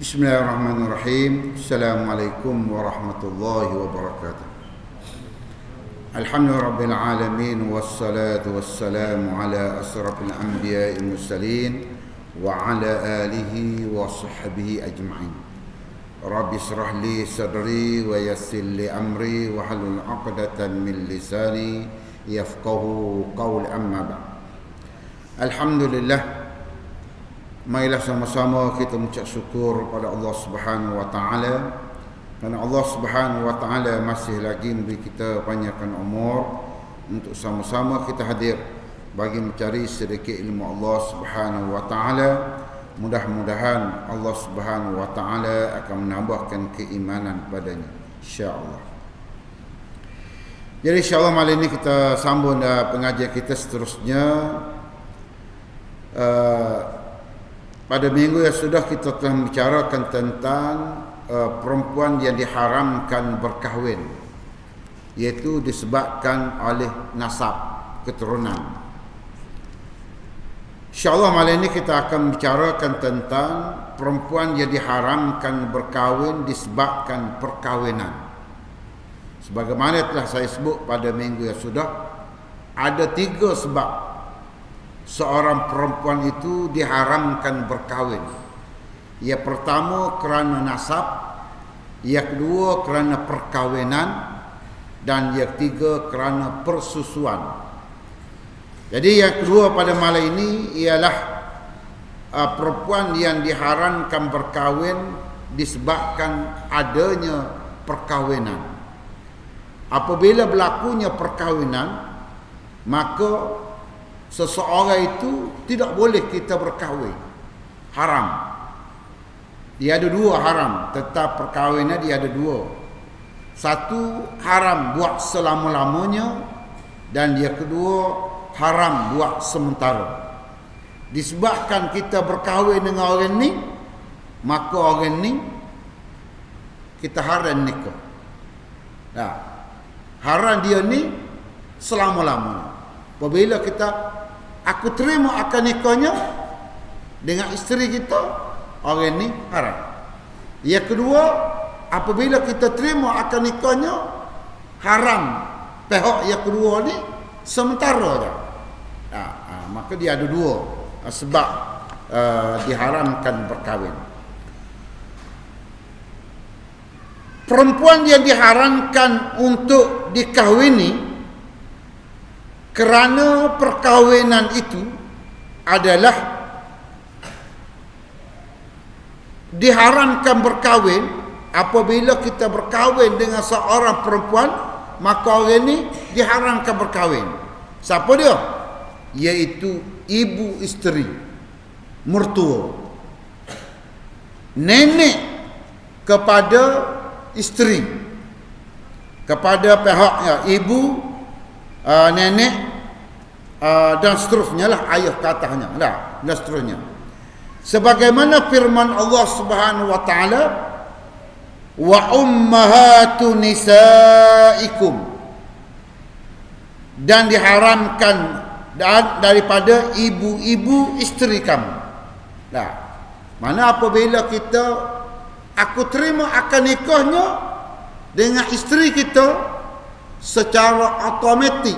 بسم الله الرحمن الرحيم السلام عليكم ورحمة الله وبركاته الحمد لله رب العالمين والصلاة والسلام على أشرف الأنبياء المرسلين وعلى آله وصحبه أجمعين رب اشرح لي صدري ويسر لي أمري واحلل عقدة من لساني يفقه قول Marilah sama-sama kita mengucap syukur pada Allah Subhanahu wa taala kerana Allah Subhanahu wa taala masih lagi memberi kita panjangkan umur untuk sama-sama kita hadir bagi mencari sedikit ilmu Allah Subhanahu wa taala. Mudah-mudahan Allah Subhanahu wa taala akan menambahkan keimanan padanya insya-Allah. Jadi insya-Allah malam ini kita sambung pengajian kita seterusnya uh, pada minggu yang sudah kita telah bicarakan tentang uh, perempuan yang diharamkan berkahwin iaitu disebabkan oleh nasab keturunan. InsyaAllah malam ini kita akan bicarakan tentang perempuan yang diharamkan berkahwin disebabkan perkahwinan. Sebagaimana telah saya sebut pada minggu yang sudah, ada tiga sebab seorang perempuan itu diharamkan berkahwin. Yang pertama kerana nasab, yang kedua kerana perkahwinan dan yang ketiga kerana persusuan. Jadi yang kedua pada malam ini ialah uh, perempuan yang diharamkan berkahwin disebabkan adanya perkahwinan. Apabila berlakunya perkahwinan, maka seseorang itu tidak boleh kita berkahwin. Haram. Dia ada dua haram. Tetap perkahwinan dia ada dua. Satu haram buat selama-lamanya. Dan dia kedua haram buat sementara. Disebabkan kita berkahwin dengan orang ni maka orang ni kita haram nikah. Nah, haram dia ni selama-lamanya. Apabila kita aku terima akan nikahnya dengan isteri kita, orang ini haram. Yang kedua, apabila kita terima akan nikahnya haram. Pihak yang kedua ni sementara saja. Ha, ha, maka dia ada dua ha, sebab uh, diharamkan berkahwin. Perempuan yang diharamkan untuk dikahwini kerana perkahwinan itu adalah diharamkan berkahwin. Apabila kita berkahwin dengan seorang perempuan maka orang ini diharamkan berkahwin. Siapa dia? Iaitu ibu isteri mertua. Nenek kepada isteri. Kepada pihaknya ibu uh, nenek uh, dan seterusnya lah ayah katanya lah dan seterusnya. Sebagaimana firman Allah Subhanahu wa taala wa ummahatu nisaikum. Dan diharamkan daripada ibu-ibu isteri kamu. Lah mana apabila kita aku terima akan nikahnya dengan isteri kita secara automatik